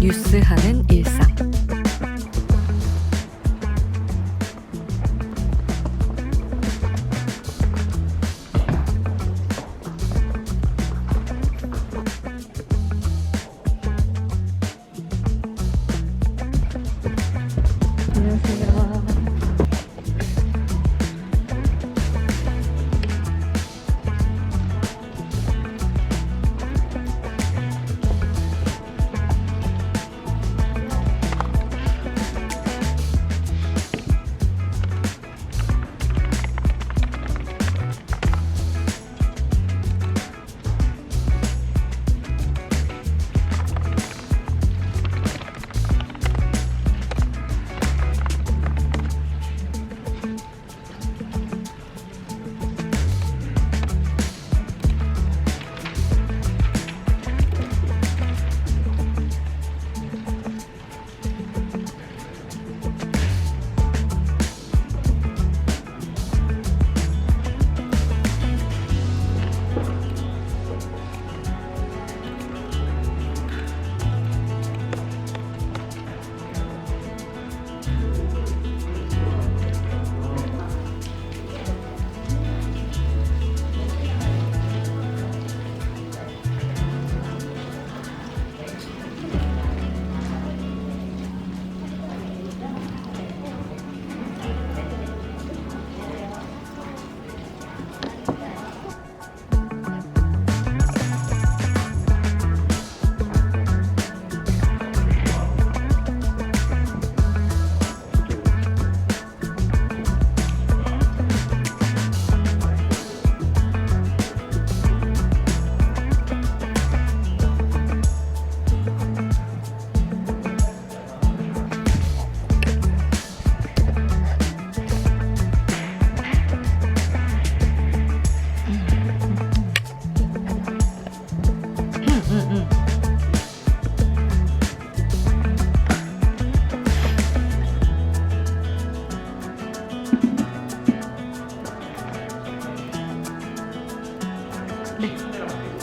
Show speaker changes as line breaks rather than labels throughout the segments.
뉴스하는 일상.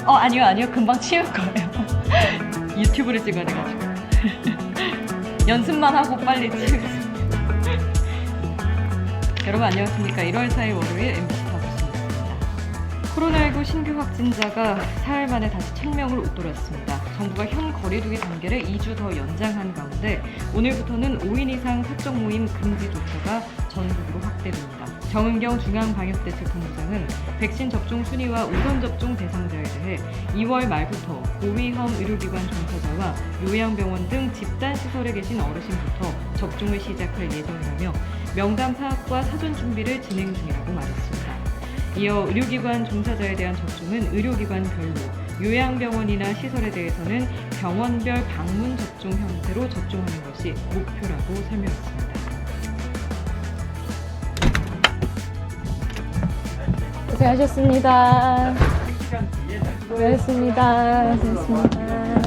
어 아니요 아니요 금방 치울 거예요. 유튜브를 찍어야 돼가지고 연습만 하고 빨리 치우겠습니다. 여러분 안녕하십니까? 1월 4일 월요일 MBC 타부입니다. 코로나19 신규 확진자가 사흘 만에 다시 1000명을 웃돌았습니다. 정부가 현 거리두기 단계를 2주 더 연장한 가운데 오늘부터는 5인 이상 사적 모임 금지 조처가 전국으로 확대됩니다. 정은경 중앙방역대책본부장은 백신 접종 순위와 우선 접종 대상자에 대해 2월 말부터 고위험 의료기관 종사자와 요양병원 등 집단 시설에 계신 어르신부터 접종을 시작할 예정이라며 명단 파악과 사전 준비를 진행 중이라고 말했습니다. 이어 의료기관 종사자에 대한 접종은 의료기관별로, 요양병원이나 시설에 대해서는 병원별 방문 접종 형태로 접종하는 것이 목표라고 설명했습니다. 고생하셨습니다. 고맙습니다. 고맙습니다.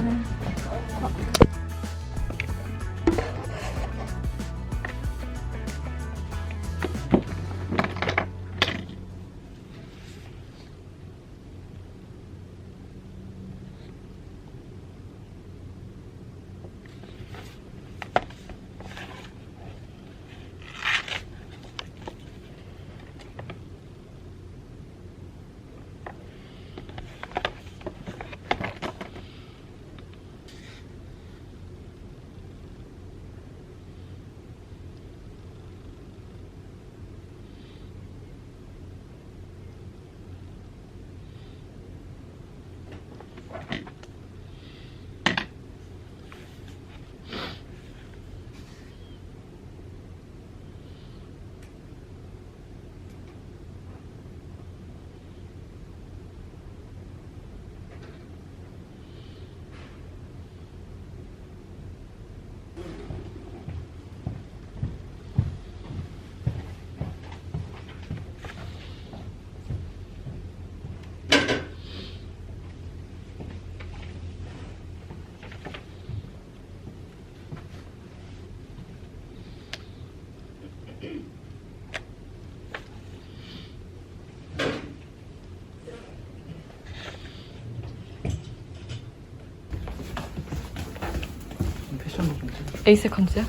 에이세컨즈야?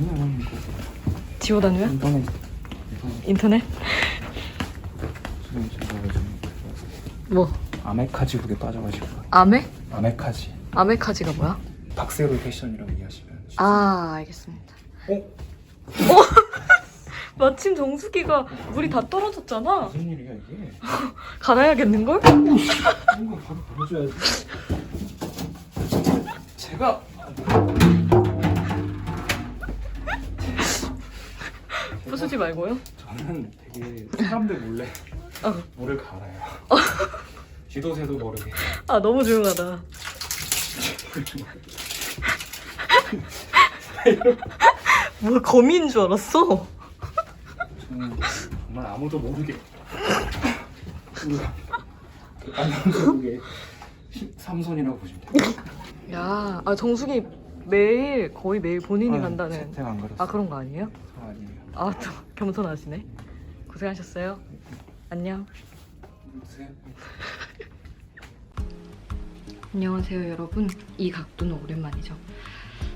이거
지오다누야?
인터넷
인터넷?
지금 제가 요즘
뭐?
아메카지룩에 빠져가지고
아메?
아메카지
아메카지가 뭐야?
박세로 패션이라고 이해하시면
아 알겠습니다.
어?
마침 정수기가 물이 다 떨어졌잖아.
무슨 일이야 이게?
갈아야겠는걸?
이런 거 바로 보여줘야지 제가
부수지 말고요.
저는 되게 사람들 몰래
어.
물을 갈아요 쥐도 새도 모르게
아 너무 조용하다. 뭐 거미인 줄 알았어.
저는 정말 아무도 모르게 그 안녕국의 삼손이라고 보시면 돼요
야, 아 정수기 매일 거의 매일 본인이
아,
간다는.
채택 안 그렸어
아 그런 거 아니에요?
아
또 겸손하시네. 고생하셨어요. 안녕. 안녕하세요 여러분 이 각도는 오랜만이죠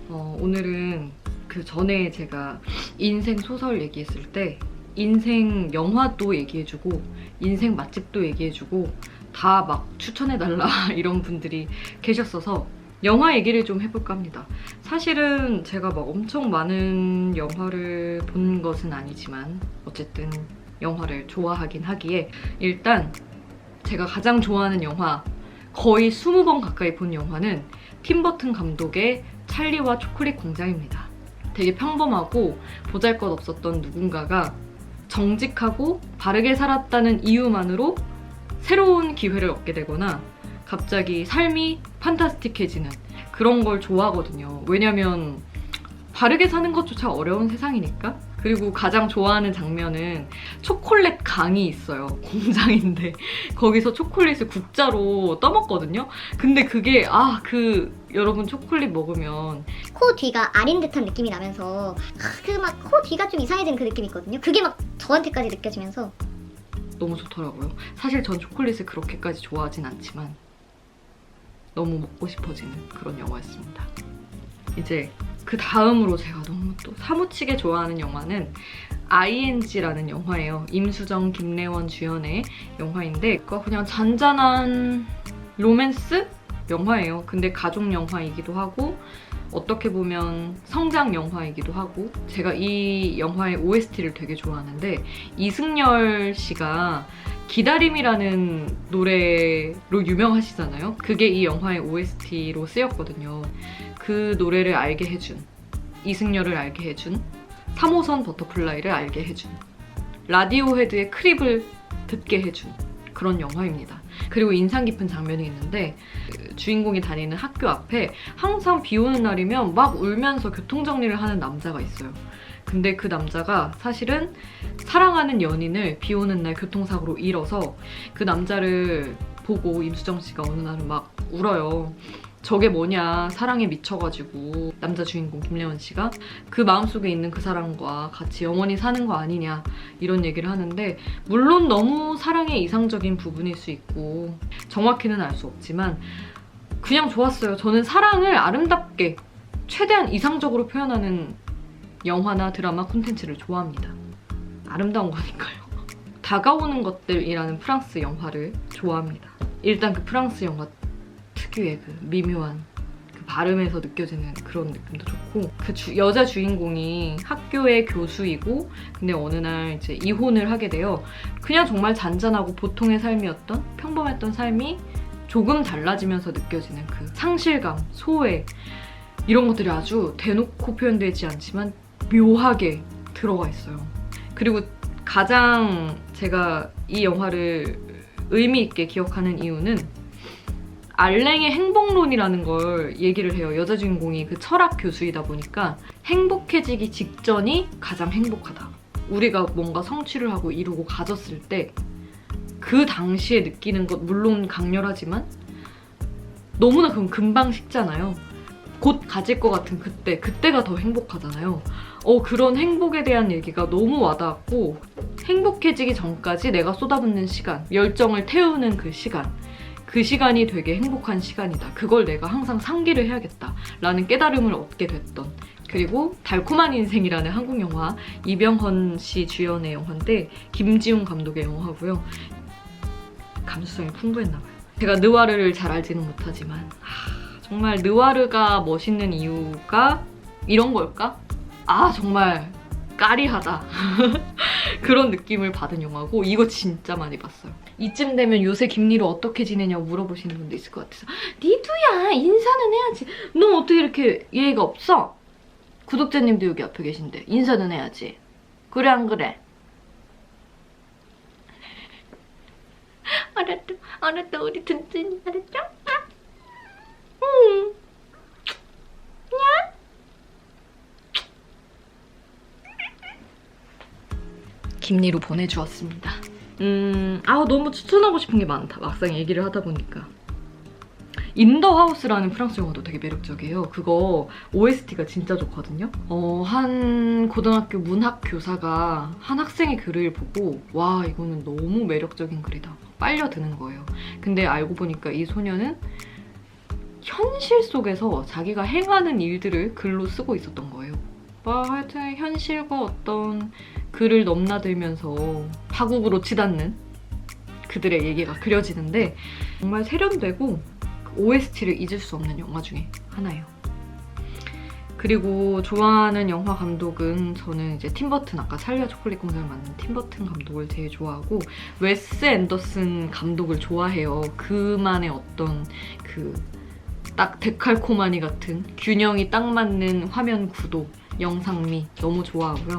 어, 오늘은 그 전에 제가 인생 소설 얘기했을 때 인생 영화도 얘기해주고 인생 맛집도 얘기해주고 다 막 추천해달라 이런 분들이 계셨어서 영화 얘기를 좀 해볼까 합니다 사실은 제가 막 엄청 많은 영화를 본 것은 아니지만 어쨌든 영화를 좋아하긴 하기에 일단 제가 가장 좋아하는 영화 거의 20번 가까이 본 영화는 팀버튼 감독의 찰리와 초콜릿 공장입니다. 되게 평범하고 보잘 것 없었던 누군가가 정직하고 바르게 살았다는 이유만으로 새로운 기회를 얻게 되거나 갑자기 삶이 판타스틱해지는 그런 걸 좋아하거든요. 왜냐면 바르게 사는 것조차 어려운 세상이니까. 그리고 가장 좋아하는 장면은 초콜릿 강이 있어요. 공장인데 거기서 초콜릿을 국자로 떠먹거든요. 근데 그게 아 그 여러분 초콜릿 먹으면
코 뒤가 아린 듯한 느낌이 나면서 그 막 코 뒤가 좀 이상해진 그 느낌이 있거든요. 그게 막 저한테까지 느껴지면서
너무 좋더라고요. 사실 전 초콜릿을 그렇게까지 좋아하진 않지만 너무 먹고 싶어지는 그런 영화였습니다. 이제 그 다음으로 제가 너무 또 사무치게 좋아하는 영화는 ING라는 영화예요. 임수정, 김래원 주연의 영화인데 그거 그냥 잔잔한 로맨스 영화예요. 근데 가족 영화이기도 하고 어떻게 보면 성장 영화이기도 하고 제가 이 영화의 OST를 되게 좋아하는데 이승열 씨가 기다림이라는 노래로 유명하시잖아요. 그게 이 영화의 OST로 쓰였거든요. 그 노래를 알게 해준 이승열을 알게 해준 3호선 버터플라이를 알게 해준 라디오 헤드의 크립을 듣게 해준 그런 영화입니다. 그리고 인상 깊은 장면이 있는데 그 주인공이 다니는 학교 앞에 항상 비 오는 날이면 막 울면서 교통정리를 하는 남자가 있어요. 근데 그 남자가 사실은 사랑하는 연인을 비 오는 날 교통사고로 잃어서 그 남자를 보고 임수정 씨가 어느 날은 막 울어요. 저게 뭐냐 사랑에 미쳐가지고 남자 주인공 김래원 씨가 그 마음속에 있는 그 사람과 같이 영원히 사는 거 아니냐 이런 얘기를 하는데 물론 너무 사랑에 이상적인 부분일 수 있고 정확히는 알 수 없지만 그냥 좋았어요 저는 사랑을 아름답게 최대한 이상적으로 표현하는 영화나 드라마 콘텐츠를 좋아합니다. 아름다운 거니까요. 다가오는 것들이라는 프랑스 영화를 좋아합니다. 일단 그 프랑스 영화 특유의 그 미묘한 그 발음에서 느껴지는 그런 느낌도 좋고 그 주- 여자 주인공이 학교의 교수이고 근데 어느 날 이제 이혼을 하게 돼요. 그냥 정말 잔잔하고 보통의 삶이었던 평범했던 삶이 조금 달라지면서 느껴지는 그 상실감, 소외 이런 것들이 아주 대놓고 표현되지 않지만 묘하게 들어가 있어요. 그리고 가장 제가 이 영화를 의미 있게 기억하는 이유는 알랭의 행복론이라는 걸 얘기를 해요. 여자 주인공이 그 철학 교수이다 보니까 행복해지기 직전이 가장 행복하다. 우리가 뭔가 성취를 하고 이루고 가졌을 때 그 당시에 느끼는 것 물론 강렬하지만 너무나 그건 금방 식잖아요. 곧 가질 것 같은 그때, 그때가 더 행복하잖아요. 어, 그런 행복에 대한 얘기가 너무 와닿았고, 행복해지기 전까지 내가 쏟아붓는 시간, 열정을 태우는 그 시간, 그 시간이 되게 행복한 시간이다. 그걸 내가 항상 상기를 해야겠다. 라는 깨달음을 얻게 됐던 그리고 달콤한 인생이라는 한국 영화 이병헌 씨 주연의 영화인데 김지훈 감독의 영화고요. 감수성이 풍부했나 봐요. 제가 느와르를 잘 알지는 못하지만 하, 정말 느와르가 멋있는 이유가 이런 걸까? 아 정말 까리하다 그런 느낌을 받은 영화고 이거 진짜 많이 봤어요. 이쯤 되면 요새 김리로 어떻게 지내냐고 물어보시는 분도 있을 것 같아서 니두야 인사는 해야지. 너 어떻게 이렇게 예의가 없어? 구독자님도 여기 앞에 계신데 인사는 해야지. 그래 안 그래? 알았다 알았다 우리 든든이 알았죠? 아. 응. 냐? 김리로 보내주었습니다. 음, 아 너무 추천하고 싶은 게 많다. 막상 얘기를 하다 보니까. 인더 하우스라는 프랑스 영화도 되게 매력적이에요. 그거 OST가 진짜 좋거든요. 어, 한 고등학교 문학 교사가 한 학생의 글을 보고 와 이거는 너무 매력적인 글이다. 빨려드는 거예요. 근데 알고 보니까 이 소녀는 현실 속에서 자기가 행하는 일들을 글로 쓰고 있었던 거예요. 뭐 하여튼 현실과 어떤 글을 넘나들면서 파국으로 치닫는 그들의 얘기가 그려지는데 정말 세련되고 OST를 잊을 수 없는 영화 중에 하나예요. 그리고 좋아하는 영화 감독은 저는 이제 팀버튼 아까 찰리와 초콜릿 공장을 만든 팀버튼 감독을 제일 좋아하고 웨스 앤더슨 감독을 좋아해요. 그만의 어떤 그 딱 데칼코마니 같은 균형이 딱 맞는 화면 구도, 영상미 너무 좋아하고요.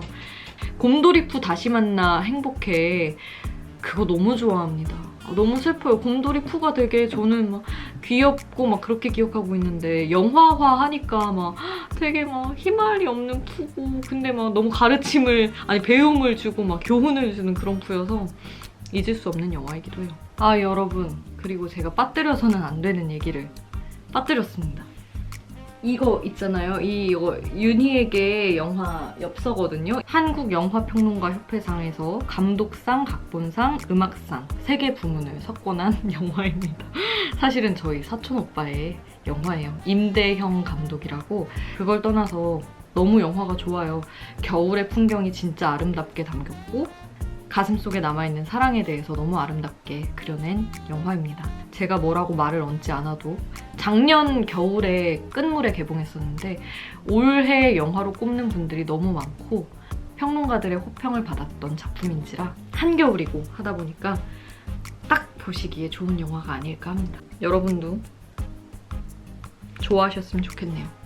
곰돌이푸 다시 만나 행복해 그거 너무 좋아합니다. 아, 너무 슬퍼요. 곰돌이푸가 되게 저는 막 귀엽고 막 그렇게 기억하고 있는데 영화화 하니까 막 되게 막 희말이 없는 푸고 근데 막 너무 가르침을 아니 배움을 주고 막 교훈을 주는 그런 푸여서 잊을 수 없는 영화이기도 해요. 아 여러분 그리고 제가 빠뜨려서는 안 되는 얘기를 빠뜨렸습니다. 이거 있잖아요. 이 이거 윤희에게 영화 엽서거든요. 한국 영화 평론가 협회상에서 감독상, 각본상, 음악상 세 개 부문을 석권한 영화입니다. 사실은 저희 사촌 오빠의 영화예요. 임대형 감독이라고 그걸 떠나서 너무 영화가 좋아요. 겨울의 풍경이 진짜 아름답게 담겼고 가슴 속에 남아있는 사랑에 대해서 너무 아름답게 그려낸 영화입니다. 제가 뭐라고 말을 얹지 않아도 작년 겨울에 끝물에 개봉했었는데 올해 영화로 꼽는 분들이 너무 많고 평론가들의 호평을 받았던 작품인지라 한겨울이고 하다 보니까 딱 보시기에 좋은 영화가 아닐까 합니다. 여러분도 좋아하셨으면 좋겠네요.